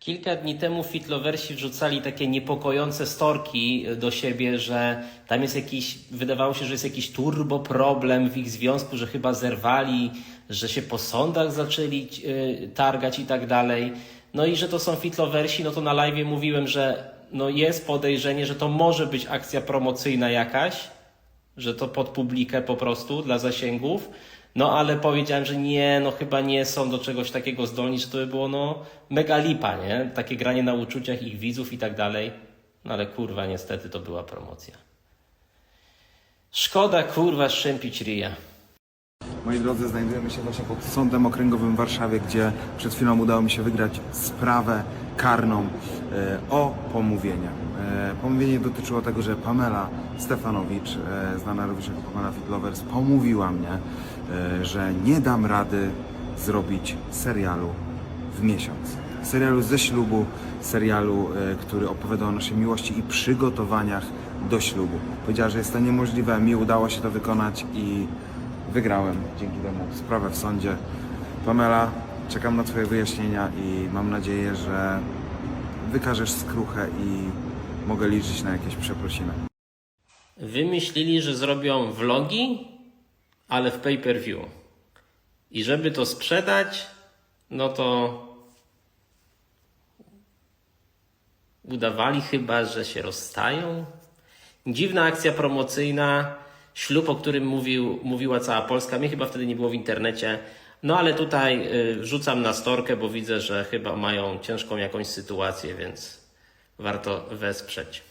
Kilka dni temu fitlowersi wrzucali takie niepokojące storki do siebie, że tam jest jakiś, wydawało się, że jest jakiś turbo problem w ich związku, że chyba zerwali, że się po sądach zaczęli yy, targać i tak dalej. No i że to są fitlowersi, no to na live mówiłem, że no jest podejrzenie, że to może być akcja promocyjna jakaś, że to pod publikę po prostu dla zasięgów. No ale powiedziałem, że nie, no chyba nie są do czegoś takiego zdolni, że to by było no mega lipa, nie? Takie granie na uczuciach ich widzów i tak dalej. No ale kurwa, niestety to była promocja. Szkoda kurwa szczępić ryja. Moi drodzy, znajdujemy się właśnie pod Sądem Okręgowym w Warszawie, gdzie przed chwilą udało mi się wygrać sprawę karną e, o pomówienie. E, pomówienie dotyczyło tego, że Pamela Stefanowicz, e, znana również jako Pamela Fitlovers, pomówiła mnie, że nie dam rady zrobić serialu w miesiąc. Serialu ze ślubu, serialu, który opowiada o naszej miłości i przygotowaniach do ślubu. Powiedziała, że jest to niemożliwe, mi udało się to wykonać i wygrałem dzięki temu sprawę w sądzie. Pamela, czekam na Twoje wyjaśnienia i mam nadzieję, że wykażesz skruchę i mogę liczyć na jakieś przeprosiny. Wymyślili, że zrobią vlogi, ale w pay-per-view. I żeby to sprzedać, no to udawali chyba, że się rozstają. Dziwna akcja promocyjna, ślub, o którym mówił, mówiła cała Polska. Mnie chyba wtedy nie było w internecie. No ale tutaj y, wrzucam na storkę, bo widzę, że chyba mają ciężką jakąś sytuację, więc warto wesprzeć.